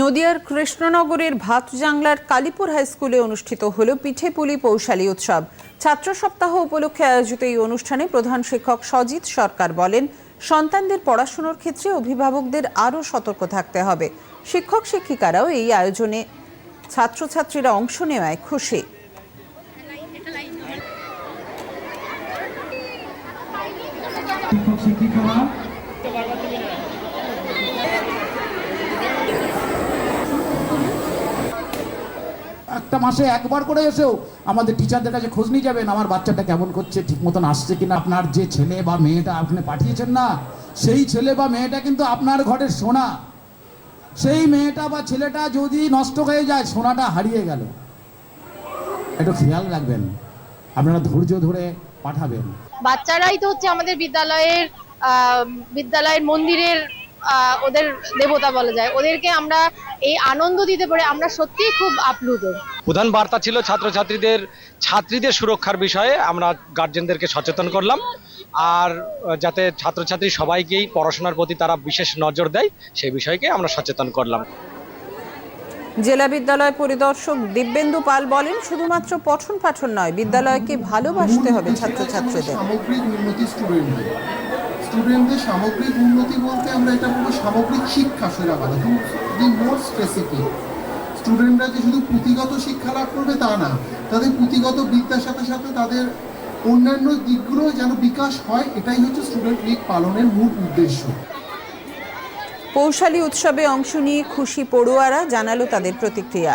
নদিয়ার কৃষ্ণনগরের ভাতজাংলার কালীপুর হাই স্কুলে অনুষ্ঠিত হল পিঠেপুলি পৌশালী উৎসব। ছাত্র সপ্তাহ উপলক্ষে আয়োজিত এই অনুষ্ঠানে প্রধান শিক্ষক সজিত সরকার বলেন, সন্তানদের পড়াশুনোর ক্ষেত্রে অভিভাবকদের আরও সতর্ক থাকতে হবে। শিক্ষক শিক্ষিকারাও এই আয়োজনে ছাত্রছাত্রীরা অংশ নেওয়ায় খুশি। শিক্ষক শিক্ষিকারা একটা মাসে একবার করে এসেও আমাদের টিচারদের কাছে খোঁজ নিয়ে যাবেন, আমার বাচ্চাটা কেমন করছে, ঠিক মতন আসছে কিনা, আপনার যে ছেলে বা মেয়েটা আপনি পাঠিয়েছেন না, সেই ছেলে বা মেয়েটা কিন্তু আপনার ঘরের সোনা। সেই মেয়েটা বা ছেলেটা যদি নষ্ট হয়ে যায়, সোনাটা হারিয়ে গেল। একটু খেয়াল রাখবেন, আপনারা ধৈর্য ধরে পাঠাবেন। বাচ্চারাই তো হচ্ছে আমাদের বিদ্যালয়ের বিদ্যালয়ের মন্দিরের ওদের দেবতা বলা যায়। ওদেরকে আমরা এই আনন্দ দিতে পারে আমরা সত্যিই খুব আপ্লুত। প্রধান বার্তা ছিল ছাত্রছাত্রীদের ছাত্রীদের সুরক্ষার বিষয়ে আমরা গার্জেনদেরকে সচেতন করলাম। আর যাতে ছাত্রছাত্রী সবাইকেই পড়াশোনার প্রতি তারা বিশেষ নজর দেয় সেই বিষয়কে আমরা সচেতন করলাম। জেলা বিদ্যালয় পরিদর্শক দিব্যেন্দু পাল বলেন শুধুমাত্র পঠন পাঠন নয় বিদ্যালয়কে ভালোবাসতে হবে ছাত্রছাত্রীদের। স্টুডেন্টদের সামগ্রিক উন্নতি বলতে আমরা এটা বলব সামগ্রিক শিক্ষা সেরা বলা টু বি মোর স্পেসিফিক স্টুডেন্টরা যে শুধু পুঁথিগত শিক্ষা লাভ করবে তা না তাদের পুঁথিগত বিদ্যার সাথে সাথে তাদের অন্যান্য দিকগুলো যেন বিকাশ হয় এটাই হচ্ছে স্টুডেন্ট উইক পালনের মূল উদ্দেশ্য। পৌশালী উৎসবে অংশ নিয়ে খুশি পড়ুয়ারা জানালো তাদের প্রতিক্রিয়া।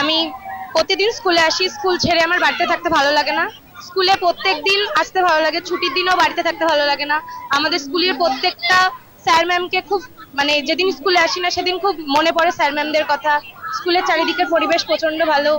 আমি প্রতিদিন স্কুলে আসি স্কুল ছেড়ে আমার বাড়িতে থাকতে ভালো লাগে না। স্কুলে প্রত্যেক দিন আসতে ভালো লাগে, ছুটির দিনও বাড়িতে থাকতে ভালো লাগে না। আমাদের স্কুলের প্রত্যেকটা স্যার ম্যামকে খুব মানে যেদিন স্কুলে আসি না, সেদিন খুব মনে পড়ে স্যার ম্যামদের কথা। স্কুলের চারিদিকের পরিবেশ প্রচণ্ড ভালো।